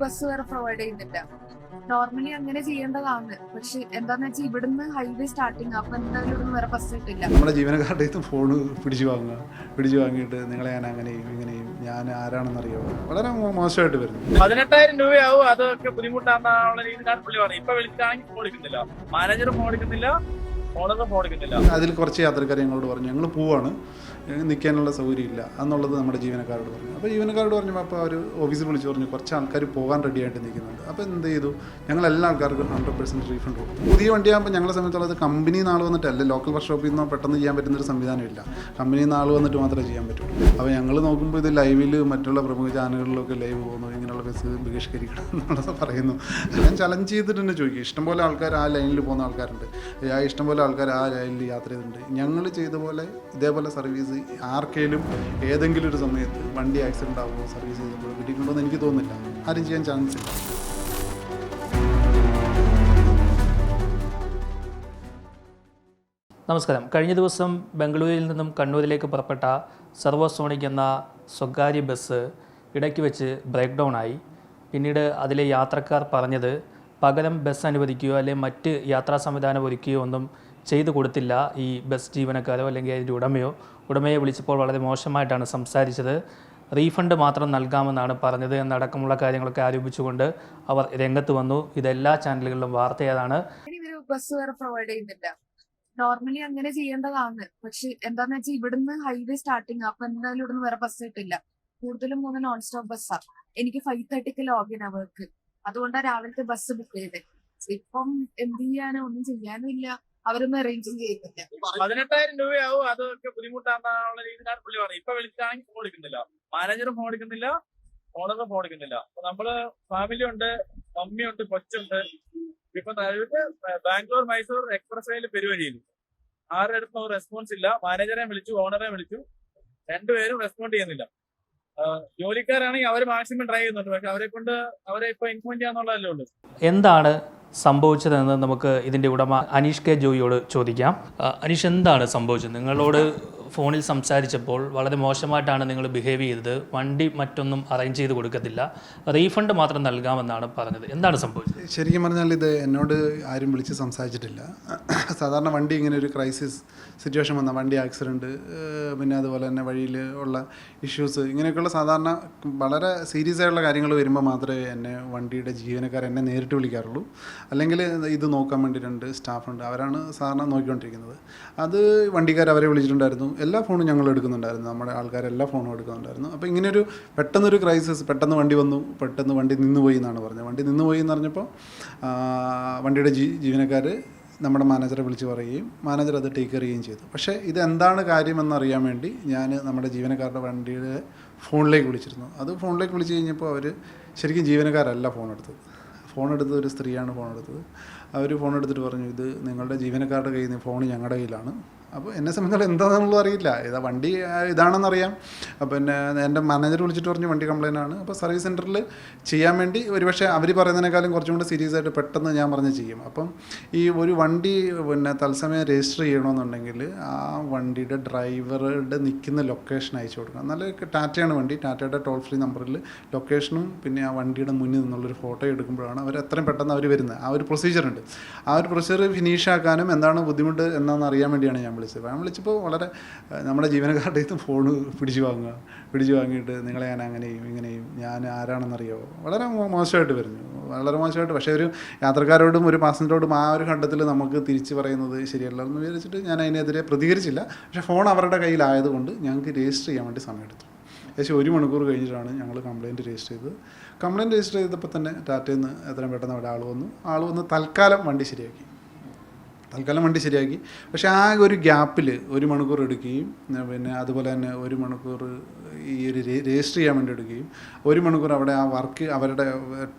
Bus വേറെ provide ചെയ്യുന്നില്ല normally അങ്ങനെ ചെയ്യേണ്ടതാണ്. പക്ഷെ എന്താന്ന് വെച്ചാൽ ഇവിടുന്ന് ഹൈവേ സ്റ്റാർട്ടിങ് അപ്പൊ എന്തായാലും ഇവിടുന്ന് വേറെ ബസ് കിട്ടില്ല. നമ്മുടെ ജീവനക്കാരുടെ അടുത്ത് ഫോൺ പിടിച്ചു വാങ്ങുക. പിടിച്ചു വാങ്ങിയിട്ട് നിങ്ങളെ ഞാൻ അങ്ങനെയും ഇങ്ങനെയും ഞാൻ ആരാണെന്ന് അറിയാം വളരെ മോശമായിട്ട് വരുന്നു. പതിനെട്ടായിരം രൂപയാവും. അതൊക്കെ ബുദ്ധിമുട്ടാണെന്നുള്ള രീതിയിലാണ് പുള്ളി പറഞ്ഞത് ഇപ്പൊ വിളിച്ചാണെങ്കിൽ ഫോൺ എടുക്കുന്നില്ല. മാനേജറും ഫോൺ എടുക്കുന്നില്ല. ഓണറും ഫോൺ എടുക്കുന്നില്ല. അതിൽ കുറച്ച് യാത്രക്കാർ ഞങ്ങളോട് പറഞ്ഞു ഞങ്ങൾ പോവാണ്. നിൽക്കാനുള്ള സൗകര്യം ഇല്ല എന്നുള്ളത് നമ്മുടെ ജീവനക്കാരോട് പറഞ്ഞു. അപ്പോൾ ജീവനക്കാരോട് പറഞ്ഞപ്പോൾ അപ്പോൾ അവർ ഓഫീസിൽ വിളിച്ച് പറഞ്ഞു കുറച്ച് ആൾക്കാർ പോകാൻ റെഡി ആയിട്ട് നിൽക്കുന്നുണ്ട്. അപ്പോൾ എന്ത് ചെയ്തു? ഞങ്ങൾ എല്ലാ ആൾക്കാർക്കും ഹൺഡ്രഡ് പെർസെന്റ് റീഫണ്ട് കൊടുക്കും പുതിയ വണ്ടിയാകുമ്പോൾ ഞങ്ങളെ സംബന്ധിച്ചുള്ളത് കമ്പനി നാൾ വന്നിട്ടല്ല ലോക്കൽ വർക്ക്ഷോപ്പിൽ നിന്നോ പെട്ടെന്ന് ചെയ്യാൻ പറ്റുന്നൊരു സംവിധാനമില്ല. കമ്പനി നാൾ വന്നിട്ട് മാത്രമേ ചെയ്യാൻ പറ്റുള്ളൂ. അപ്പോൾ ഞങ്ങൾ നോക്കുമ്പോൾ ഇത് ലൈവിൽ മറ്റുള്ള പ്രമുഖ ചാനലുകളിലൊക്കെ ലൈവ് പോകുന്നു ഇങ്ങനെയുള്ള ബസ് ബഹിഷ്കരിക്കണം എന്നുള്ളത് പറയുന്നു. ഞാൻ ചലഞ്ച് ചെയ്തിട്ട് തന്നെ ചോദിക്കും ഇഷ്ടംപോലെ ആൾക്കാർ ആ ലൈനിൽ പോകുന്ന ആൾക്കാരുണ്ട്. ആ ഇഷ്ടംപോലെ ആൾക്കാർ ആ ലൈനിൽ യാത്ര ചെയ്തിട്ടുണ്ട്. ഞങ്ങൾ ചെയ്ത പോലെ ഇതേപോലെ സർവീസ് ആർക്കേലും ഏതെങ്കിലും ഒരു സമയത്ത് വണ്ടി ആക്സിഡന്റ് ആകുമോ സർവീസ് ചെയ്തപ്പോൾ കിട്ടിയിട്ടുണ്ടോയെന്ന് എനിക്ക് തോന്നുന്നില്ല ആരും ചെയ്യാൻ ചാൻസ് ഇല്ല. നമസ്കാരം. കഴിഞ്ഞ ദിവസം ബംഗളൂരിൽ നിന്നും കണ്ണൂരിലേക്ക് പുറപ്പെട്ട സർവസോണിക് എന്ന സ്വകാര്യ ബസ് ഇടയ്ക്ക് വെച്ച് ബ്രേക്ക് ഡൗൺ ആയി. പിന്നീട് അതിലെ യാത്രക്കാർ പറഞ്ഞത് പകരം ബസ് അനുവദിക്കുകയോ അല്ലെങ്കിൽ മറ്റ് യാത്രാ സംവിധാനം ഒരുക്കുകയോ ഒന്നും ചെയ്തു കൊടുത്തില്ല ഈ ബസ് ജീവനക്കാരോ അല്ലെങ്കിൽ അതിന്റെ ഉടമയോ. ഉടമയെ വിളിച്ചപ്പോൾ വളരെ മോശമായിട്ടാണ് സംസാരിച്ചത്. റീഫണ്ട് മാത്രം നൽകാമെന്നാണ് പറഞ്ഞത് എന്നടക്കമുള്ള കാര്യങ്ങളൊക്കെ ആരോപിച്ചുകൊണ്ട് അവർ രംഗത്ത് വന്നു. ഇതെല്ലാ ചാനലുകളിലും ഇവർ ബസ് പ്രൊവൈഡ് ചെയ്യുന്നില്ല. നോർമലി അങ്ങനെ ചെയ്യേണ്ടതാണ്. പക്ഷെ എന്താന്ന് വെച്ചാൽ ഇവിടുന്ന് ഹൈവേ സ്റ്റാർട്ടിങ് അപ്പൊ എന്തായാലും ഇവിടുന്ന് വേറെ ബസ് കിട്ടില്ല. കൂടുതലും മൂന്ന് നോൺ സ്റ്റോപ്പ് ബസ്സാണ് എനിക്ക് ഫൈവ് തേർട്ടിക്ക് ലോഗിൻ അവർക്ക് അതുകൊണ്ടാണ് രാവിലത്തെ ബസ് ബുക്ക് ചെയ്തത് ഇപ്പം എന്ത് ചെയ്യാനോ? ഒന്നും ചെയ്യാനും ഇല്ല. അവരൊന്നും അറേഞ്ചും ചെയ്യുന്നില്ല. പതിനെട്ടായിരം രൂപയാവും. അതൊക്കെ ബുദ്ധിമുട്ടാണെന്നുള്ള രീതിയിലാണ് പുള്ളി പറഞ്ഞത്. ഇപ്പൊ വിളിച്ചാണെങ്കിൽ ഫോൺ എടുക്കുന്നില്ല മാനേജറും ഫോൺ എടുക്കുന്നില്ല ഓണറും ഫോൺ എടുക്കുന്നില്ല നമ്മൾ ഫാമിലി ഉണ്ട് മമ്മിയുണ്ട് കൊച്ചുണ്ട് ഇപ്പൊ നിലവിൽ ബാംഗ്ലൂർ മൈസൂർ എക്സ്പ്രസ് വേയിൽ പെരുവഴിയിൽ ആരുടെ അടുത്തും റെസ്പോൺസ് ഇല്ല. മാനേജറെ വിളിച്ചു ഓണറെ വിളിച്ചു. രണ്ടുപേരും റെസ്പോണ്ട് ചെയ്യുന്നില്ല. ജോലിക്കാരാണെങ്കിൽ അവർ മാക്സിമം ട്രൈ ചെയ്യുന്നുണ്ട്. പക്ഷെ അവരെ കൊണ്ട് അവരെ ഇപ്പൊ ഇൻഫോം ചെയ്യാന്നുള്ളതല്ലേ ഉള്ളൂ. എന്താണ് സംഭവിച്ചതെന്ന് നമുക്ക് ഇതിന്റെ ഉടമ അനീഷ് കെ ജോയിയോട് ചോദിക്കാം. അനീഷ് എന്താണ് സംഭവിച്ചത്? നിങ്ങളോട് ഫോണിൽ സംസാരിച്ചപ്പോൾ വളരെ മോശമായിട്ടാണ് നിങ്ങൾ ബിഹേവ് ചെയ്തത്. വണ്ടി മറ്റൊന്നും അറേഞ്ച് ചെയ്ത് കൊടുക്കത്തില്ല. റീഫണ്ട് മാത്രം നൽകാമെന്നാണ് പറഞ്ഞത്. എന്താണ് സംഭവിച്ചത്? ശരിക്കും പറഞ്ഞാൽ ഇത് എന്നോട് ആരും വിളിച്ച് സംസാരിച്ചിട്ടില്ല. സാധാരണ വണ്ടി ഇങ്ങനെ ഒരു ക്രൈസിസ് സിറ്റുവേഷൻ വന്ന വണ്ടി ആക്സിഡന്റ് പിന്നെ അതുപോലെ തന്നെ വഴിയിൽ ഉള്ള ഇഷ്യൂസ് ഇങ്ങനെയൊക്കെയുള്ള സാധാരണ വളരെ സീരിയസ് ആയിട്ടുള്ള കാര്യങ്ങൾ വരുമ്പോൾ മാത്രമേ എന്നെ വണ്ടിയുടെ ജീവനക്കാർ എന്നെ നേരിട്ട് വിളിക്കാറുള്ളൂ. അല്ലെങ്കിൽ ഇത് നോക്കാൻ വേണ്ടി രണ്ട് സ്റ്റാഫുണ്ട് അവരാണ് സാധാരണ നോക്കിക്കൊണ്ടിരിക്കുന്നത്. അത് വണ്ടിക്കാർ അവരെ വിളിച്ചിട്ടുണ്ടായിരുന്നു. എല്ലാ ഫോണും ഞങ്ങൾ എടുക്കുന്നുണ്ടായിരുന്നു. നമ്മുടെ ആൾക്കാരെല്ലാ ഫോണും എടുക്കുന്നുണ്ടായിരുന്നു. അപ്പോൾ ഇങ്ങനെയൊരു പെട്ടെന്നൊരു ക്രൈസിസ് പെട്ടെന്ന് വണ്ടി വന്നു പെട്ടെന്ന് വണ്ടി നിന്നുപോയി എന്നാണ് പറഞ്ഞത്. വണ്ടി നിന്നുപോയി എന്ന് പറഞ്ഞപ്പോൾ വണ്ടിയുടെ ജീ ജീവനക്കാർ നമ്മുടെ മാനേജറെ വിളിച്ച് പറയുകയും മാനേജർ അത് ടേക്ക് ചെയ്യുകയും ചെയ്തു. പക്ഷേ ഇത് എന്താണ് കാര്യമെന്നറിയാൻ വേണ്ടി ഞാൻ നമ്മുടെ ജീവനക്കാരുടെ വണ്ടിയുടെ ഫോണിലേക്ക് വിളിച്ചിരുന്നു. അത് ഫോണിലേക്ക് വിളിച്ച് കഴിഞ്ഞപ്പോൾ അവർ ശരിക്കും ജീവനക്കാരല്ല ഫോൺ എടുത്തത്. ഫോൺ എടുത്തത് ഒരു സ്ത്രീയാണ് ഫോൺ എടുത്തത്. അവർ ഫോൺ എടുത്തിട്ട് പറഞ്ഞു ഇത് നിങ്ങളുടെ ജീവനക്കാരുടെ കയ്യിൽ നിന്ന് ഫോൺ ഞങ്ങളുടെ കയ്യിലാണ്. അപ്പോൾ എന്നെ സംബന്ധിച്ചിടത്തോളം എന്താണെന്നുള്ളത് അറിയില്ല. ഇതാ വണ്ടി ഇതാണെന്നറിയാം പിന്നെ എന്റെ മാനേജർ വിളിച്ചിട്ട് പറഞ്ഞു വണ്ടി കംപ്ലൈന്റ് ആണ്. അപ്പോൾ സർവീസ് സെന്ററിൽ ചെയ്യാൻ വേണ്ടി ഒരുപക്ഷെ അവർ പറയുന്നതിനേക്കാളും കുറച്ചും കൂടി സീരിയസ് ആയിട്ട് പെട്ടെന്ന് ഞാൻ പറഞ്ഞ് ചെയ്യും. അപ്പം ഈ ഒരു വണ്ടി പിന്നെ തത്സമയം രജിസ്റ്റർ ചെയ്യണമെന്നുണ്ടെങ്കിൽ ആ വണ്ടിയുടെ ഡ്രൈവറുടെ നിൽക്കുന്ന ലൊക്കേഷൻ അയച്ചു കൊടുക്കണം. നല്ല ടാറ്റയാണ് വണ്ടി. ടാറ്റയുടെ ടോൾ ഫ്രീ നമ്പറിൽ ലൊക്കേഷനും പിന്നെ ആ വണ്ടിയുടെ മുന്നിൽ നിന്നുള്ളൊരു ഫോട്ടോ എടുക്കുമ്പോഴാണ് അവർ എത്രയും പെട്ടെന്ന് അവർ വരുന്നത്. ആ ഒരു പ്രൊസീജിയർ ഉണ്ട്. ആ ഒരു പ്രൊസീജിയർ ഫിനിഷ് ആക്കാനും എന്താണ് ബുദ്ധിമുട്ട് എന്നാണെന്ന് അറിയാൻ വേണ്ടിയാണ് ഞാൻ വിളിച്ചത്. ഞാൻ വിളിച്ചപ്പോൾ വളരെ നമ്മുടെ ജീവനക്കാരുടെ അടുത്ത് ഫോൺ പിടിച്ചു വാങ്ങുക പിടിച്ചു വാങ്ങിയിട്ട് നിങ്ങളെ ഞാൻ അങ്ങനെയും ഇങ്ങനെയും ഞാൻ ആരാണെന്നറിയോ? വളരെ മോശമായിട്ട് വരുന്നു. വളരെ മോശമായിട്ട് പക്ഷേ ഒരു യാത്രക്കാരോടും ഒരു പാസഞ്ചറോടും ആ ഒരു ഘട്ടത്തിൽ നമുക്ക് തിരിച്ച് പറയുന്നത് ശരിയല്ല എന്ന് വിചാരിച്ചിട്ട് ഞാൻ അതിനെതിരെ പ്രതികരിച്ചില്ല. പക്ഷേ ഫോൺ അവരുടെ കയ്യിലായതുകൊണ്ട് ഞങ്ങൾക്ക് രജിസ്റ്റർ ചെയ്യാൻ വേണ്ടി സമയമെടുത്തു. ഏകദേശം ഒരു മണിക്കൂർ കഴിഞ്ഞിട്ടാണ് ഞങ്ങൾ കംപ്ലയിന്റ് രജിസ്റ്റർ ചെയ്തത്. കംപ്ലയിന്റ് രജിസ്റ്റർ ചെയ്തപ്പോൾ തന്നെ ടാറ്റയിൽ നിന്ന് എത്രയും പെട്ടെന്ന് അവിടെ ആൾ വന്നു. ആൾ വന്ന് തൽക്കാലം വണ്ടി ശരിയാക്കി. തൽക്കാലം വണ്ടി ശരിയാക്കി. പക്ഷേ ആ ഒരു ഗ്യാപ്പിൽ ഒരു മണിക്കൂർ എടുക്കുകയും പിന്നെ അതുപോലെ തന്നെ ഒരു മണിക്കൂർ ഈ ഒരു രജിസ്റ്റർ ചെയ്യാൻ വേണ്ടി എടുക്കുകയും ഒരു മണിക്കൂർ അവിടെ ആ വർക്ക് അവരുടെ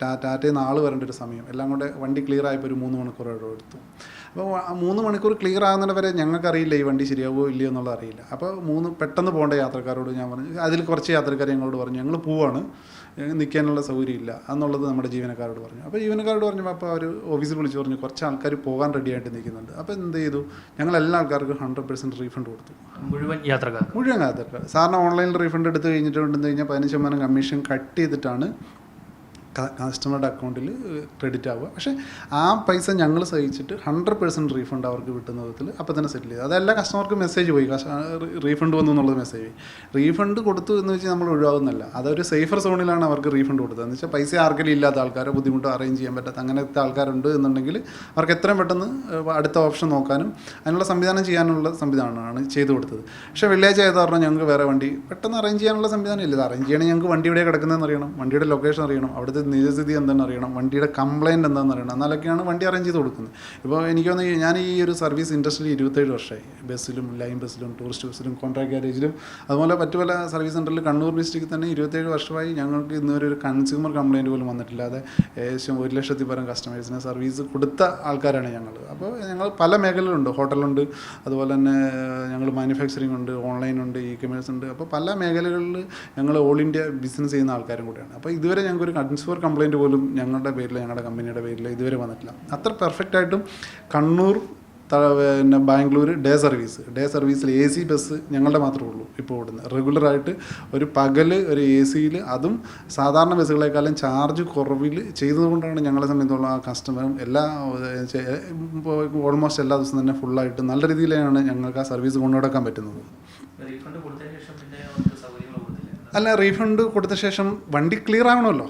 ടാറ്റയിൽ നിന്ന് ആൾ വരേണ്ട ഒരു സമയം എല്ലാം കൂടെ വണ്ടി ക്ലിയർ ആയപ്പോൾ ഒരു മൂന്ന് മണിക്കൂർ അവിടെ എടുത്തു. അപ്പോൾ ആ മൂന്ന് മണിക്കൂർ ക്ലിയർ ആകുന്നത് വരെ ഞങ്ങൾക്കറിയില്ല ഈ വണ്ടി ശരിയാവുമോ ഇല്ലയോ എന്നുള്ളത് അറിയില്ല. അപ്പോൾ മൂന്ന് പെട്ടെന്ന് പോകേണ്ട യാത്രക്കാരോട് ഞാൻ പറഞ്ഞു അതിൽ കുറച്ച് യാത്രക്കാർ ഞങ്ങളോട് പറഞ്ഞു ഞങ്ങൾ പോവാണ്. നിൽക്കാനുള്ള സൗകര്യം ഇല്ല എന്നുള്ളത് നമ്മുടെ ജീവനക്കാരോട് പറഞ്ഞു. അപ്പോൾ ജീവനക്കാരോട് പറഞ്ഞപ്പോൾ അപ്പോൾ അവർ ഓഫീസിൽ വിളിച്ച് പറഞ്ഞു കുറച്ച് ആൾക്കാർ പോകാൻ റെഡി ആയിട്ട് നിൽക്കുന്നുണ്ട്. അപ്പോൾ എന്ത് ചെയ്തു? ഞങ്ങൾ എല്ലാ ആൾക്കാർക്കും ഹൺഡ്രഡ് പെർസെന്റ് റീഫണ്ട് കൊടുത്തു. മുഴുവൻ യാത്രക്കാർ മുഴുവൻ യാത്രക്കാർ. സാറിന് ഓൺലൈനിൽ റീഫണ്ട് എടുത്ത് കഴിഞ്ഞിട്ട് കൊണ്ടുവന്ന് കഴിഞ്ഞാൽ പതിനഞ്ച് ശതമാനം കമ്മീഷൻ കട്ട് ചെയ്തിട്ടാണ് കസ്റ്റമറുടെ അക്കൗണ്ടിൽ ക്രെഡിറ്റ് ആവുക. പക്ഷേ ആ പൈസ ഞങ്ങൾ സഹിച്ചിട്ട് ഹൺഡ്രഡ് പെർസെന്റ് റീഫണ്ട് അവർക്ക് കിട്ടുന്ന വിധത്തിൽ അപ്പോൾ തന്നെ സെറ്റിൽ ചെയ്തു. അതെല്ലാ കസ്റ്റമർക്ക് മെസ്സേജ് പോയി. റീഫണ്ട് വന്നു എന്നുള്ളത് മെസ്സേജ് പോയി. റീഫണ്ട് കൊടുത്തു എന്ന് വെച്ചാൽ നമ്മൾ ഒഴിവാകുന്നില്ല അതൊരു സേഫർ സോണിലാണ് അവർക്ക് റീഫണ്ട് കൊടുത്തത്. എന്ന് വെച്ചാൽ പൈസ ആർക്കെങ്കിലും ഇല്ലാത്ത ആൾക്കാരോ ബുദ്ധിമുട്ട് അറേഞ്ച് ചെയ്യാൻ പറ്റാത്ത അങ്ങനത്തെ ആൾക്കാരുണ്ട് എന്നുണ്ടെങ്കിൽ അവർക്ക് എത്രയും പെട്ടെന്ന് അടുത്ത ഓപ്ഷൻ നോക്കാനും അതിനുള്ള സംവിധാനം ചെയ്യാനുള്ള സംവിധാനമാണ് ചെയ്തു കൊടുത്തത്. പക്ഷേ വെള്ളിയാഴ്ച ആയത് കാരണം ഞങ്ങൾക്ക് വേറെ വണ്ടി പെട്ടെന്ന് അറേഞ്ച് ചെയ്യാനുള്ള സംവിധാനം ഇല്ല. അറേഞ്ച് ചെയ്യണമെങ്കിൽ ഞങ്ങൾക്ക് വണ്ടി ഇവിടെ കിടക്കുന്നതെന്ന് അറിയണം. വണ്ടിയുടെ ലൊക്കേഷൻ അറിയണം. അവിടുത്തെ നിജസ്ഥിതി എന്താണെന്ന് അറിയണം വണ്ടിയുടെ കംപ്ലയിന്റ് എന്താണെന്ന് അറിയണം എന്നാലൊക്കെയാണ് വണ്ടി അറേഞ്ച് ചെയ്ത് കൊടുക്കുന്നത്. ഇപ്പോൾ എനിക്ക് തോന്നുന്നു ഞാൻ ഈ ഒരു സർവീസ് ഇൻഡസ്ട്രിയിൽ ഇരുപത്തേഴ് വർഷമായി ബസ്സിലും ലൈൻ ബസ്സിലും ടൂറിസ്റ്റ് ബസ്സിലും കോൺട്രാക്ട് ഗാരേജിലും അതുപോലെ മറ്റു പല സർവീസ് സെന്ററിൽ കണ്ണൂർ ഡിസ്ട്രിക്റ്റിൽ തന്നെ ഇരുപത്തേഴ് വർഷമായി ഞങ്ങൾക്ക് ഇന്നുവരെ ഒരു കൺസ്യൂമർ കംപ്ലയിന്റ് പോലും വന്നിട്ടില്ലാതെ ഏകദേശം ഒരു ലക്ഷത്തി പരം കസ്റ്റമേഴ്സിന് സർവീസ് കൊടുത്ത ആൾക്കാരാണ് ഞങ്ങൾ അപ്പോൾ ഞങ്ങൾ പല മേഖലകളുണ്ട് ഹോട്ടലുണ്ട് അതുപോലെ തന്നെ ഞങ്ങൾ മാനുഫാക്ചറിങ് ഉണ്ട് ഓൺലൈൻ ഉണ്ട് ഇ കൊമേഴ്സ് ഉണ്ട്. അപ്പോൾ പല മേഖലകളിൽ ഞങ്ങൾ ഓൾ ഇന്ത്യ ബിസിനസ് ചെയ്യുന്ന ആൾക്കാരും കൂടെയാണ്. അപ്പോൾ ഇതുവരെ ഞങ്ങൾക്ക് ഒരു കൺസ്യൂമർ കംപ്ലയിന്റ് പോലും ഞങ്ങളുടെ പേരിൽ ഞങ്ങളുടെ കമ്പനിയുടെ പേരിൽ ഇതുവരെ വന്നിട്ടില്ല. അത്ര പെർഫെക്റ്റ് ആയിട്ടും കണ്ണൂർ പിന്നെ ബാംഗ്ലൂർ ഡേ സർവീസ് ഡേ സർവീസിൽ എ സി ബസ് ഞങ്ങളുടെ മാത്രമേ ഉള്ളൂ ഇപ്പോൾ ഓടുന്നത് റെഗുലറായിട്ട് ഒരു പകൽ ഒരു എ സിയിൽ അതും സാധാരണ ബസ്സുകളെക്കാളും ചാർജ് കുറവിൽ ചെയ്തതുകൊണ്ടാണ് ഞങ്ങളെ സംബന്ധിച്ചുള്ള ആ കസ്റ്റമറും എല്ലാ ഓൾമോസ്റ്റ് എല്ലാ ദിവസവും തന്നെ ഫുള്ളായിട്ട് നല്ല രീതിയിലാണ് ഞങ്ങൾക്ക് ആ സർവീസ് കൊണ്ടുനടക്കാൻ പറ്റുന്നത് റീഫണ്ട് കൊടുത്തതിന് ശേഷം പിന്നെ അവർക്ക് സൗകര്യങ്ങൾ കൊടുത്തില്ല അല്ല റീഫണ്ട് കൊടുത്ത ശേഷം വണ്ടി ക്ലിയർ ആവണമല്ലോ.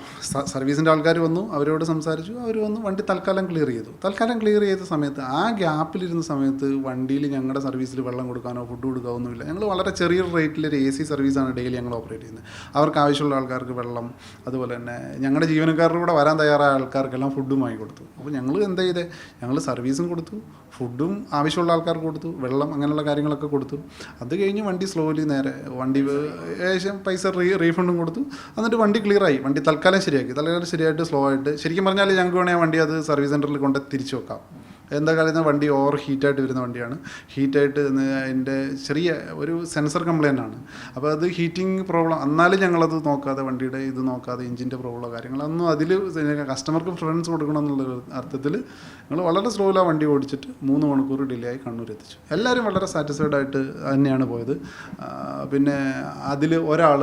സർവീസിന്റെ ആൾക്കാർ വന്നു അവരോട് സംസാരിച്ചു അവർ വന്നു വണ്ടി തൽക്കാലം ക്ലിയർ ചെയ്തു. തൽക്കാലം ക്ലിയർ ചെയ്ത സമയത്ത് ആ ഗ്യാപ്പിലിരുന്ന സമയത്ത് വണ്ടിയിൽ ഞങ്ങളുടെ സർവീസിൽ വെള്ളം കൊടുക്കാനോ ഫുഡ് കൊടുക്കാനോ ഒന്നുമില്ല. ഞങ്ങൾ വളരെ ചെറിയ റേറ്റിലൊരു എ സി സർവീസാണ് ഡെയിലി ഞങ്ങൾ ഓപ്പറേറ്റ് ചെയ്യുന്നത്. അവർക്ക് ആവശ്യമുള്ള ആൾക്കാർക്ക് വെള്ളം അതുപോലെ തന്നെ ഞങ്ങളുടെ ജീവനക്കാരുടെ കൂടെ വരാൻ തയ്യാറായ ആൾക്കാർക്കെല്ലാം ഫുഡും വാങ്ങി കൊടുത്തു. അപ്പോൾ ഞങ്ങൾ എന്താ ചെയ്തേ? ഞങ്ങൾ സർവീസും കൊടുത്തു ഫുഡും ആവശ്യമുള്ള ആൾക്കാർക്ക് കൊടുത്തു വെള്ളം അങ്ങനെയുള്ള കാര്യങ്ങളൊക്കെ കൊടുത്തു. അത് കഴിഞ്ഞ് വണ്ടി സ്ലോലി നേരെ വണ്ടി ഏകദേശം പൈസ റീ റീഫണ്ടും കൊടുത്തു. എന്നിട്ട് വണ്ടി ക്ലിയറായി വണ്ടി തൽക്കാലം ശരിയാക്കി. തൽക്കാലം ശരിയായിട്ട് സ്ലോ ആയിട്ട്. ശരിക്കും പറഞ്ഞാൽ ഞങ്ങൾക്ക് വേണമെങ്കിൽ വണ്ടി അത് സർവീസ് സെന്ററിൽ കൊണ്ട് തിരിച്ചു വെക്കാം. എന്താ കാര്യം വണ്ടി ഓവർ ഹീറ്റായിട്ട് വരുന്ന വണ്ടിയാണ്. ഹീറ്റായിട്ട് അതിന്റെ ചെറിയ ഒരു സെൻസർ കംപ്ലൈന്റ് ആണ്. അപ്പോൾ അത് ഹീറ്റിംഗ് പ്രോബ്ലം എന്നാലും ഞങ്ങളത് നോക്കാതെ വണ്ടിയുടെ ഇത് നോക്കാതെ എഞ്ചിന്റെ പ്രോബ്ലം കാര്യങ്ങളൊന്നും അതിൽ കസ്റ്റമർക്ക് പ്രിഫറൻസ് കൊടുക്കണം എന്നുള്ള അർത്ഥത്തിൽ ഞങ്ങൾ വളരെ സ്ലോയിലാണ് വണ്ടി ഓടിച്ചിട്ട് മൂന്ന് മണിക്കൂർ ഡിലേ ആയി കണ്ണൂർ എത്തിച്ചു. എല്ലാവരും വളരെ സാറ്റിസ്ഫൈഡ് ആയിട്ട് തന്നെയാണ് പോയത്. പിന്നെ അതിൽ ഒരാൾ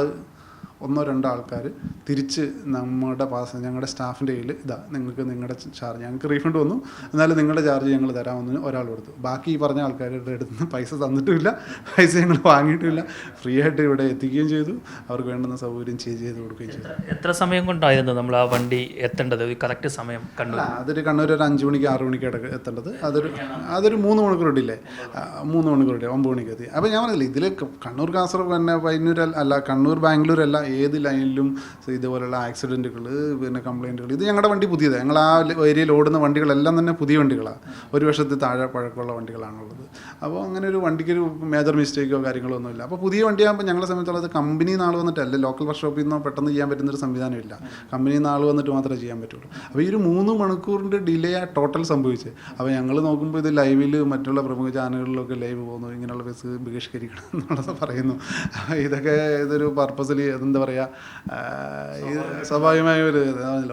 ഒന്നോ രണ്ടോ ആൾക്കാർ തിരിച്ച് നമ്മുടെ പാസ് ഞങ്ങളുടെ സ്റ്റാഫിന്റെ കയ്യിൽ ഇതാ നിങ്ങൾക്ക് നിങ്ങളുടെ ചാർജ് ഞങ്ങൾക്ക് റീഫണ്ട് വന്നു. എന്നാലും നിങ്ങളുടെ ചാർജ് ഞങ്ങൾ തരാമെന്ന് ഒരാൾ കൊടുത്തു. ബാക്കി ഈ പറഞ്ഞ ആൾക്കാരുടെ അടുത്ത് നിന്ന് പൈസ തന്നിട്ടുമില്ല. പൈസ ഞങ്ങൾ വാങ്ങിയിട്ടുമില്ല. ഫ്രീ ആയിട്ട് ഇവിടെ എത്തിക്കുകയും ചെയ്തു. അവർക്ക് വേണ്ടുന്ന സൗകര്യം ചെയ്ത് ചെയ്ത് കൊടുക്കുകയും ചെയ്തു. എത്ര സമയം കൊണ്ടായിരുന്നു നമ്മൾ ആ വണ്ടി എത്തേണ്ടത്? കറക്റ്റ് സമയം കണ്ടു. അതൊരു കണ്ണൂർ ഒരു അഞ്ച് മണിക്ക് ആറ് മണിക്ക് ഇടയ്ക്ക് എത്തേണ്ടത്. അതൊരു അതൊരു മൂന്ന് മണിക്കൂർ ഇടില്ലേ മൂന്ന് മണിക്കൂർ ഡിലേ ഒമ്പത് മണിക്ക് എത്തി. അപ്പോൾ ഞാൻ പറഞ്ഞില്ല ഇതിൽ കണ്ണൂർ കാസർഗോഡ് തന്നെ പയ്യന്നൂർ അല്ല കണ്ണൂർ ബാംഗ്ലൂർ അല്ല ഏത് ലൈനിലും ഇതുപോലുള്ള ആക്സിഡന്റുകൾ പിന്നെ കംപ്ലൈന്റുകൾ ഇത് ഞങ്ങളുടെ വണ്ടി പുതിയതാണ് ഞങ്ങൾ ആ ഏരിയയിൽ ഓടുന്ന വണ്ടികളെല്ലാം തന്നെ പുതിയ വണ്ടികളാണ് ഒരു വർഷത്തിൽ താഴെ പഴക്കമുള്ള വണ്ടികളാണുള്ളത്. അപ്പോൾ അങ്ങനെ ഒരു വണ്ടിക്ക് ഒരു മേജർ മിസ്റ്റേക്കോ കാര്യങ്ങളോ ഒന്നുമില്ല. അപ്പോൾ പുതിയ വണ്ടിയാകുമ്പോൾ ഞങ്ങളെ സംബന്ധിച്ചുള്ളത് കമ്പനി നാൾ വന്നിട്ടല്ല. ലോക്കൽ വർക്ക്ഷോപ്പിൽ നിന്നോ പെട്ടെന്ന് ചെയ്യാൻ പറ്റുന്നൊരു സംവിധാനമില്ല. കമ്പനി നാൾ വന്നിട്ട് മാത്രമേ ചെയ്യാൻ പറ്റുള്ളൂ. അപ്പോൾ ഈ ഒരു മൂന്ന് മണിക്കൂറിന്റെ ഡിലേ ആ ടോട്ടൽ സംഭവിച്ചത് അപ്പോൾ ഞങ്ങൾ നോക്കുമ്പോൾ ഇത് ലൈവിൽ മറ്റുള്ള പ്രമുഖ ചാനലുകളിലൊക്കെ ലൈവ് പോകുന്നു. ഇങ്ങനെയുള്ള ബസ് ബഹിഷ്കരിക്കണം എന്നുള്ളത് പറയുന്നു. ഇതൊക്കെ ഇതൊരു പർപ്പസിൽ എന്താ പറയുക സ്വാഭാവികമായ ഒരു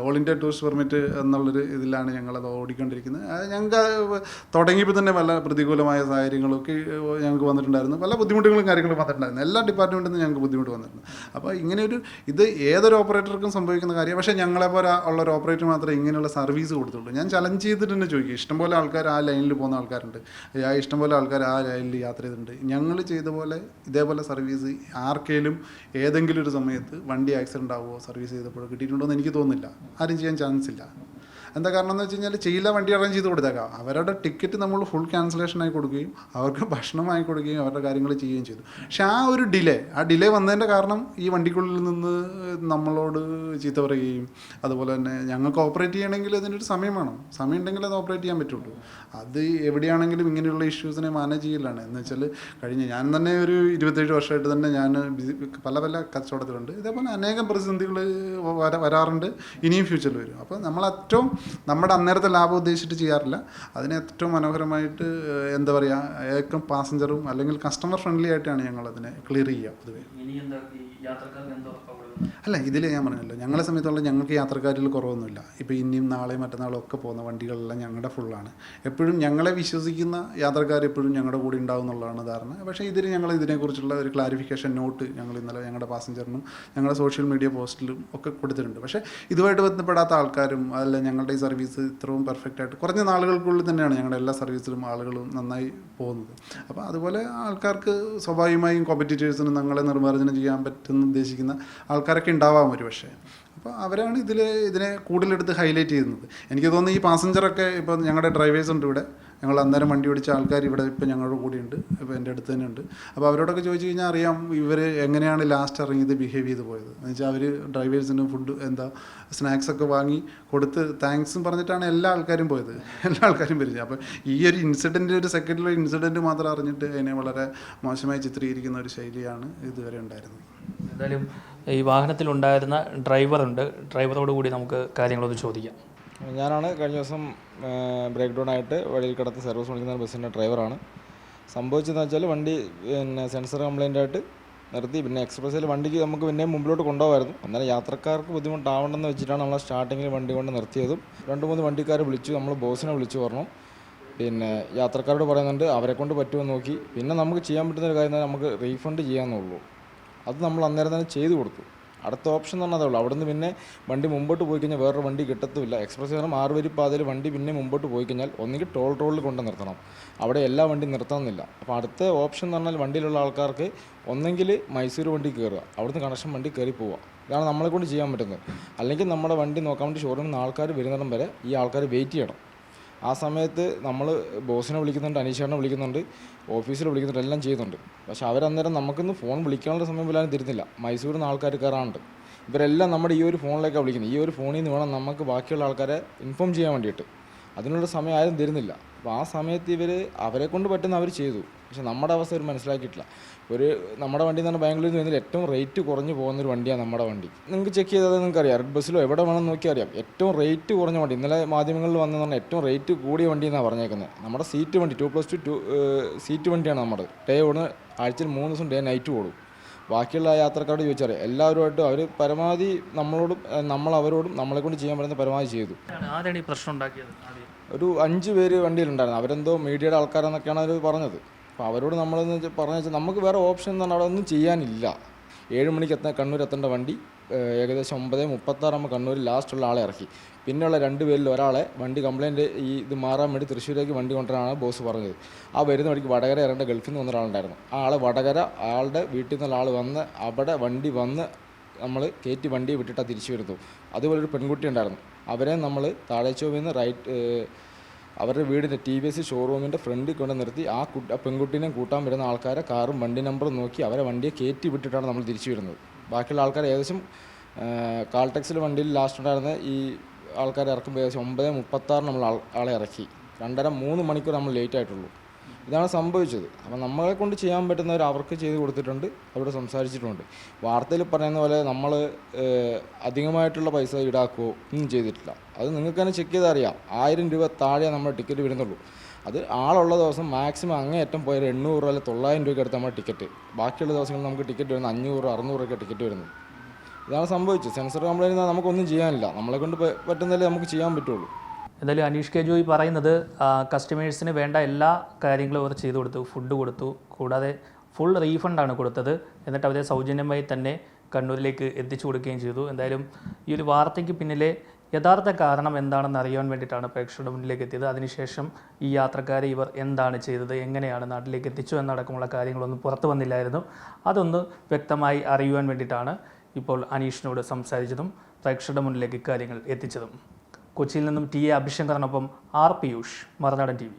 ഓൾ ഇന്ത്യ ടൂറിസ്റ്റ് പെർമിറ്റ് എന്നുള്ളൊരു ഇതിലാണ് ഞങ്ങളത് ഓടിക്കൊണ്ടിരിക്കുന്നത്. അത് ഞങ്ങൾക്ക് തുടങ്ങിയപ്പോൾ തന്നെ പല പ്രതികൂലമായ സാഹചര്യങ്ങളൊക്കെ ഞങ്ങൾക്ക് വന്നിട്ടുണ്ടായിരുന്നു. പല ബുദ്ധിമുട്ടുകളും കാര്യങ്ങളും വന്നിട്ടുണ്ടായിരുന്നു. എല്ലാ ഡിപ്പാർട്ട്മെന്റിൽ നിന്ന് ഞങ്ങൾക്ക് ബുദ്ധിമുട്ട് വന്നിട്ടുണ്ട് അപ്പോൾ ഇങ്ങനെ ഒരു ഇത് ഏതൊരു ഓപ്പറേറ്റർക്കും സംഭവിക്കുന്ന കാര്യം പക്ഷേ ഞങ്ങളെ പോലെ ഉള്ള ഒരു ഓപ്പറേറ്റർ മാത്രമേ ഇങ്ങനെയുള്ള സർവീസ് കൊടുത്തുള്ളൂ. ഞാൻ ചലഞ്ച് ചെയ്തിട്ട് തന്നെ ചോദിക്കും ഇഷ്ടംപോലെ ആൾക്കാർ ആ ലൈനിൽ പോകുന്ന ആൾക്കാരുണ്ട്. ആ ഇഷ്ടംപോലെ ആൾക്കാർ ആ ലൈനിൽ യാത്ര ചെയ്തിട്ടുണ്ട്. ഞങ്ങൾ ചെയ്ത പോലെ ഇതേപോലെ സർവീസ് ആർക്കേലും ഏതെങ്കിലും ഒരു സമയത്ത് വണ്ടി ആക്സിഡന്റ് ആവുമോ സർവീസ് ചെയ്തപ്പോഴോ കിട്ടിയിട്ടുണ്ടോ എന്ന് എനിക്ക് തോന്നുന്നില്ല. ആരും ചെയ്യാൻ ചാൻസ് ഇല്ല. എന്താ കാരണം എന്ന് വെച്ച് കഴിഞ്ഞാൽ ചെയ്യില്ല വണ്ടി അറേഞ്ച് ചെയ്ത് കൊടുത്തേക്കാം. അവരുടെ ടിക്കറ്റ് നമ്മൾ ഫുൾ ക്യാൻസലേഷൻ ആയി കൊടുക്കുകയും അവർക്ക് ഭക്ഷണം വാങ്ങി കൊടുക്കുകയും അവരുടെ കാര്യങ്ങൾ ചെയ്യുകയും ചെയ്തു. പക്ഷെ ആ ഒരു ഡിലേ ആ ഡിലേ വന്നതിന്റെ കാരണം ഈ വണ്ടിക്കുള്ളിൽ നിന്ന് നമ്മളോട് ചീത്ത പറയുകയും അതുപോലെ തന്നെ ഞങ്ങൾക്ക് ഓപ്പറേറ്റ് ചെയ്യണമെങ്കിൽ അതിനൊരു സമയം വേണം. സമയം ഉണ്ടെങ്കിൽ അത് ഓപ്പറേറ്റ് ചെയ്യാൻ പറ്റുള്ളൂ. അത് എവിടെയാണെങ്കിലും ഇങ്ങനെയുള്ള ഇഷ്യൂസിനെ മാനേജ് ചെയ്യലാണ്. എന്ന് വെച്ചാൽ കഴിഞ്ഞ ഞാൻ തന്നെ ഒരു ഇരുപത്തേഴ് വർഷമായിട്ട് തന്നെ ഞാൻ പല പല കച്ചവടത്തിലുണ്ട്. ഇതേപോലെ അനേകം പ്രതിസന്ധികൾ വരാറുണ്ട്. ഇനിയും ഫ്യൂച്ചറിൽ വരും. അപ്പോൾ നമ്മൾ ഏറ്റവും നമ്മുടെ അന്നേരത്തെ ലാഭം ഉദ്ദേശിച്ചിട്ട് ചെയ്യാറില്ല. അതിന് ഏറ്റവും മനോഹരമായിട്ട് എന്താ പറയുക ഏറ്റവും പാസഞ്ചറും അല്ലെങ്കിൽ കസ്റ്റമർ ഫ്രണ്ട്ലി ആയിട്ടാണ് ഞങ്ങൾ അതിനെ ക്ലിയർ ചെയ്യുക പൊതുവേ. അല്ല ഇതിൽ ഞാൻ പറഞ്ഞല്ലോ ഞങ്ങളെ സമയത്തുള്ള ഞങ്ങൾക്ക് യാത്രക്കാരിൽ കുറവൊന്നുമില്ല. ഇപ്പോൾ ഇനിയും നാളെ മറ്റന്നാളും ഒക്കെ പോകുന്ന വണ്ടികളെല്ലാം ഞങ്ങളുടെ ഫുള്ളാണ് എപ്പോഴും ഞങ്ങളെ വിശ്വസിക്കുന്ന യാത്രക്കാർ എപ്പോഴും ഞങ്ങളുടെ കൂടെ ഉണ്ടാവും എന്നുള്ളതാണ് ധാരണ. പക്ഷേ ഇതിന് ഞങ്ങൾ ഇതിനെക്കുറിച്ചുള്ള ഒരു ക്ലാരിഫിക്കേഷൻ നോട്ട് ഞങ്ങൾ ഇന്നലെ ഞങ്ങളുടെ പാസഞ്ചറിനും ഞങ്ങളുടെ സോഷ്യൽ മീഡിയ പോസ്റ്റിലും ഒക്കെ കൊടുത്തിട്ടുണ്ട്. പക്ഷേ ഇതുമായിട്ട് ബന്ധപ്പെടാത്ത ആൾക്കാരും അതല്ല ഞങ്ങളുടെ ഈ സർവീസ് ഇത്രയും പെർഫെക്റ്റ് ആയിട്ട് കുറഞ്ഞ നാളുകൾക്കുള്ളിൽ തന്നെയാണ് ഞങ്ങളുടെ എല്ലാ സർവീസിലും ആളുകളും നന്നായി പോകുന്നത്. അപ്പോൾ അതുപോലെ ആൾക്കാർക്ക് സ്വാഭാവികമായും കോമ്പറ്റീറ്റേഴ്സിന് ഞങ്ങളെ നിർമ്മാർജനം ചെയ്യാൻ പറ്റുന്ന ഉദ്ദേശിക്കുന്ന ആൾക്കാരൊക്കെ ഉണ്ടാവാം ഒരു പക്ഷേ അപ്പോൾ അവരാണ് ഇതിൽ ഇതിനെ കൂടുതലെടുത്ത് ഹൈലൈറ്റ് ചെയ്യുന്നത്. എനിക്ക് തോന്നുന്നു ഈ പാസഞ്ചറൊക്കെ ഇപ്പോൾ ഞങ്ങളുടെ ഡ്രൈവേഴ്സ് ഉണ്ട് ഇവിടെ. ഞങ്ങൾ അന്നേരം വണ്ടി ഓടിച്ച ആൾക്കാർ ഇവിടെ ഇപ്പോൾ ഞങ്ങളുടെ കൂടെ ഉണ്ട്. ഇപ്പോൾ എന്റെ അടുത്ത് തന്നെ ഉണ്ട്. അപ്പോൾ അവരോടൊക്കെ ചോദിച്ചു കഴിഞ്ഞാൽ അറിയാം ഇവർ എങ്ങനെയാണ് ലാസ്റ്റ് ഇറങ്ങിയത് ബിഹേവ് ചെയ്ത് പോയത്. എന്ന് വെച്ചാൽ അവർ ഡ്രൈവേഴ്സിന് ഫുഡ് എന്താ സ്നാക്സൊക്കെ വാങ്ങി കൊടുത്ത് താങ്ക്സും പറഞ്ഞിട്ടാണ് എല്ലാ ആൾക്കാരും പോയത്. എല്ലാ ആൾക്കാരും പരിചയം. അപ്പോൾ ഈ ഒരു ഇൻസിഡന്റ് ഒരു സെക്കൻഡിലെ ഇൻസിഡന്റ് മാത്രം അറിഞ്ഞിട്ട് അതിനെ വളരെ മോശമായി ചിത്രീകരിക്കുന്ന ഒരു ശൈലിയാണ് ഇതുവരെ ഉണ്ടായിരുന്നത്. എന്തായാലും ഈ വാഹനത്തിലുണ്ടായിരുന്ന ഡ്രൈവറുണ്ട്. ഡ്രൈവറോട് കൂടി നമുക്ക് കാര്യങ്ങളൊന്ന് ചോദിക്കാം. ഞാനാണ് കഴിഞ്ഞ ദിവസം ബ്രേക്ക് ഡൗൺ ആയിട്ട് വഴിയിൽ കിടത്ത് സർവീസ് വിളിക്കുന്ന ബസ്സിന്റെ ഡ്രൈവറാണ്. സംഭവിച്ചതെന്ന് വെച്ചാൽ വണ്ടി പിന്നെ സെൻസർ കംപ്ലൈന്റ് ആയിട്ട് നിർത്തി. പിന്നെ എക്സ്പ്രസ്സിൽ വണ്ടിക്ക് നമുക്ക് പിന്നെ മുമ്പിലോട്ട് കൊണ്ടുപോകാമായിരുന്നു. അന്നേരം യാത്രക്കാർക്ക് ബുദ്ധിമുട്ടാവണ്ടെന്ന് വെച്ചിട്ടാണ് നമ്മൾ സ്റ്റാർട്ടിങ്ങിൽ വണ്ടി കൊണ്ട് നിർത്തിയതും. രണ്ട് മൂന്ന് വണ്ടിക്കാരെ വിളിച്ചു. നമ്മൾ ബോസിനെ വിളിച്ചു പറഞ്ഞു. പിന്നെ യാത്രക്കാരോട് പറയുന്നുണ്ട് അവരെ കൊണ്ട് പറ്റുമെന്ന് നോക്കി. പിന്നെ നമുക്ക് ചെയ്യാൻ പറ്റുന്ന ഒരു കാര്യം നമുക്ക് റീഫണ്ട് ചെയ്യാമെന്നുള്ളൂ അത് നമ്മൾ അന്നേരം തന്നെ ചെയ്തു കൊടുത്തു. അടുത്ത ഓപ്ഷൻ എന്ന് പറഞ്ഞാൽ അതേ ഉള്ളൂ. അവിടുന്ന് പിന്നെ വണ്ടി മുമ്പോട്ട് പോയി കഴിഞ്ഞാൽ വേറൊരു വണ്ടി കിട്ടത്തുമില്ല. എക്സ്പ്രസ് കാരണം ആറ് വരി പാതയിൽ വണ്ടി പിന്നെ മുമ്പോട്ട് പോയി കഴിഞ്ഞാൽ ഒന്നുകിൽ ടോൾ റോഡിൽ കൊണ്ട് നിർത്തണം. അവിടെ എല്ലാ വണ്ടി നിർത്തണമെന്നില്ല. അപ്പോൾ അടുത്ത ഓപ്ഷൻ എന്ന് പറഞ്ഞാൽ വണ്ടിയിലുള്ള ആൾക്കാർക്ക് ഒന്നെങ്കിൽ മൈസൂർ വണ്ടി കയറുക. അവിടുന്ന് കണക്ഷൻ വണ്ടി കയറി പോവുക. ഇതാണ് നമ്മളെ കൊണ്ട് ചെയ്യാൻ പറ്റുന്നത്. അല്ലെങ്കിൽ നമ്മുടെ വണ്ടി നോക്കാൻ വേണ്ടി ഷോറൂമിൽ നിന്ന് ആൾക്കാർ വരുന്നിടം വരെ ഈ ആൾക്കാർ വെയിറ്റ് ചെയ്യണം. ആ സമയത്ത് നമ്മൾ ബോസിനെ വിളിക്കുന്നുണ്ട് അനീഷേട്ടനെ വിളിക്കുന്നുണ്ട് ഓഫീസിൽ വിളിക്കുന്നുണ്ട് എല്ലാം ചെയ്യുന്നുണ്ട്. പക്ഷേ അവരന്നേരം നമുക്കൊന്ന് ഫോൺ വിളിക്കാനുള്ള സമയം പോലും തരുന്നില്ല. മൈസൂരിൽ നിന്ന് ആൾക്കാർ കയറാറുണ്ട് ഇവരെല്ലാം നമ്മുടെ ഈ ഒരു ഫോണിലേക്കാണ് വിളിക്കുന്നത്. ഈ ഒരു ഫോണിൽ നിന്ന് വേണം നമുക്ക് ബാക്കിയുള്ള ആൾക്കാരെ ഇൻഫോം ചെയ്യാൻ വേണ്ടിയിട്ട്. അതിനുള്ള സമയം ആരും തരുന്നില്ല. അപ്പോൾ ആ സമയത്ത് ഇവർ അവരെ കൊണ്ട് പറ്റുന്ന അവർ ചെയ്തു. പക്ഷെ നമ്മുടെ അവസ്ഥ ഒരു മനസ്സിലാക്കിയിട്ടില്ല. ഒരു നമ്മുടെ വണ്ടി എന്ന് പറഞ്ഞാൽ ബാംഗ്ലൂരിൽ നിന്ന് ഏറ്റവും റേറ്റ് കുറഞ്ഞ് പോകുന്നൊരു വണ്ടിയാണ് നമ്മുടെ വണ്ടി. നിങ്ങൾക്ക് ചെക്ക് ചെയ്താൽ നിങ്ങൾക്ക് അറിയാം റെഡ് ബസ്സിലോ എവിടെ വേണം നോക്കി അറിയാം. ഏറ്റവും റേറ്റ് കുറഞ്ഞ വണ്ടി. ഇന്നലെ മാധ്യമങ്ങളിൽ വന്നെന്ന് പറഞ്ഞാൽ ഏറ്റവും റേറ്റ് കൂടിയ വണ്ടി എന്നാണ് പറഞ്ഞേക്കുന്നത്. നമ്മുടെ സീറ്റ് വണ്ടി two plus two two seat വണ്ടിയാണ് നമ്മുടെ. ഡേ ഓടുന്ന ആഴ്ചയിൽ മൂന്ന് ദിവസം ഡേ നൈറ്റ് ഓടും. ബാക്കിയുള്ള യാത്രക്കാരോട് ചോദിച്ചറിയാം എല്ലാവരുമായിട്ടും അവർ പരമാവധി നമ്മളോടും നമ്മൾ അവരോടും നമ്മളെ കൊണ്ട് ചെയ്യാൻ പറ്റുന്ന പരമാവധി ചെയ്തു. ആരാണ് ഈ പ്രശ്നം ഉണ്ടാക്കിയത് ഒരു അഞ്ച് പേര് വണ്ടിയിലുണ്ടായിരുന്നു. അവരെന്തോ മീഡിയയുടെ ആൾക്കാരെന്നൊക്കെയാണ് അവർ പറഞ്ഞത്. അപ്പോൾ അവരോട് നമ്മളെന്ന് വെച്ചാൽ പറഞ്ഞു വെച്ചാൽ നമുക്ക് വേറെ ഓപ്ഷൻ എന്ന് പറഞ്ഞാൽ അവിടെ ഒന്നും ചെയ്യാനില്ല. ഏഴ് മണിക്ക് എത്താൻ കണ്ണൂർ എത്തേണ്ട വണ്ടി ഏകദേശം ഒമ്പത് മുപ്പത്താറാകുമ്പോൾ കണ്ണൂർ ലാസ്റ്റുള്ള ആളെ ഇറക്കി. പിന്നെയുള്ള രണ്ട് പേരിൽ ഒരാളെ വണ്ടി കംപ്ലയിന്റ് ഈ ഇത് മാറാൻ വേണ്ടി തൃശ്ശൂരേക്ക് വണ്ടി കൊണ്ടുവരാനാണ് ബോസ് പറഞ്ഞത്. ആ വരുന്ന വഴിക്ക് വടകര ഇറങ്ങേണ്ട ഗൾഫിൽ നിന്ന് വന്ന ഒരാളുണ്ടായിരുന്നു ആ ആളെ വടകര ആളുടെ വീട്ടിൽ നിന്നുള്ള ആൾ വന്ന് അവിടെ വണ്ടി വന്ന് നമ്മൾ കയറ്റി വണ്ടി വിട്ടിട്ടാണ് തിരിച്ചു വരുന്നു അതുപോലെ ഒരു പെൺകുട്ടി ഉണ്ടായിരുന്നു. അവരെ നമ്മൾ താഴേച്ചോവിൽ നിന്ന് റൈറ്റ് അവരുടെ വീടിന്റെ ടി വി എസ് ഷോറൂമിന്റെ ഫ്രണ്ടിൽ കൊണ്ട് നിർത്തി ആ കുട്ടി പെൺകുട്ടീനെ കൂട്ടാൻ വരുന്ന ആൾക്കാരെ കാറും വണ്ടി നമ്പറും നോക്കി അവരെ വണ്ടിയെ കയറ്റി വിട്ടിട്ടാണ് നമ്മൾ തിരിച്ചു വരുന്നത്. ബാക്കിയുള്ള ആൾക്കാർ ഏകദേശം കാൾടെക്സിൽ വണ്ടിയിൽ ലാസ്റ്റ് ഉണ്ടായിരുന്ന ഈ ആൾക്കാരെ ഇറക്കുമ്പോൾ ഏകദേശം ഒമ്പത് മുപ്പത്താറ് നമ്മൾ ആളെ ഇറക്കി. രണ്ടര മൂന്ന് മണിക്കൂർ നമ്മൾ ലേറ്റ് ആയിട്ടുള്ളൂ. ഇതാണ് സംഭവിച്ചത്. അപ്പം നമ്മളെ കൊണ്ട് ചെയ്യാൻ പറ്റുന്നവർ അവർക്ക് ചെയ്ത് കൊടുത്തിട്ടുണ്ട് അവിടെ സംസാരിച്ചിട്ടുണ്ട്. വാർത്തയിൽ പറയുന്ന പോലെ നമ്മൾ അധികമായിട്ടുള്ള പൈസ ഈടാക്കുകയോ ഒന്നും ചെയ്തിട്ടില്ല. അത് നിങ്ങൾക്ക് തന്നെ ചെക്ക് ചെയ്താൽ അറിയാം. ആയിരം രൂപ താഴെ നമ്മുടെ ടിക്കറ്റ് വരുന്നുള്ളൂ. അത് ആളുള്ള ദിവസം മാക്സിമം അങ്ങേയറ്റം പോയാൽ എണ്ണൂറ് രൂപ അല്ലെങ്കിൽ തൊള്ളായിരം രൂപയ്ക്ക് അടുത്ത് നമ്മുടെ ടിക്കറ്റ്. ബാക്കിയുള്ള ദിവസങ്ങളിൽ നമുക്ക് ടിക്കറ്റ് വരുന്നത് അഞ്ഞൂറ് അറുന്നൂറൊക്കെ ടിക്കറ്റ് വരുന്നത് ഇതാണ് സംഭവിച്ചത്. സെൻസർ കംപ്ലൈന്റ് നമുക്കൊന്നും ചെയ്യാനില്ല. നമ്മളെ കൊണ്ട് പറ്റുന്നതല്ലേ നമുക്ക് ചെയ്യാൻ പറ്റുള്ളൂ. എന്തായാലും അനീഷ് കെ ജോയി പറയുന്നത് കസ്റ്റമേഴ്സിന് വേണ്ട എല്ലാ കാര്യങ്ങളും അവർ ചെയ്തു കൊടുത്തു ഫുഡ് കൊടുത്തു കൂടാതെ ഫുൾ റീഫണ്ടാണ് കൊടുത്തത്. എന്നിട്ട് അവരെ സൗജന്യമായി തന്നെ കണ്ണൂരിലേക്ക് എത്തിച്ചു കൊടുക്കുകയും ചെയ്തു. എന്തായാലും ഈ ഒരു വാർത്തയ്ക്ക് പിന്നിലെ യഥാർത്ഥ കാരണം എന്താണെന്ന് അറിയാൻ വേണ്ടിയിട്ടാണ് പ്രേക്ഷകരുടെ മുന്നിലേക്ക് എത്തിയത്. അതിനുശേഷം ഈ യാത്രക്കാരെ ഇവർ എന്താണ് ചെയ്തത് എങ്ങനെയാണ് നാട്ടിലേക്ക് എത്തിച്ചു എന്നടക്കമുള്ള കാര്യങ്ങളൊന്നും പുറത്തു വന്നില്ലായിരുന്നു. അതൊന്ന് വ്യക്തമായി അറിയുവാൻ വേണ്ടിയിട്ടാണ് ഇപ്പോൾ അനീഷിനോട് സംസാരിച്ചതും പ്രേക്ഷകരുടെ മുന്നിലേക്ക് ഇക്കാര്യങ്ങൾ എത്തിച്ചതും. കൊച്ചിയിൽ നിന്നും ടി എ അഭിശങ്കറിനൊപ്പം ആർ പിയൂഷ് മറുനാടൻ ടി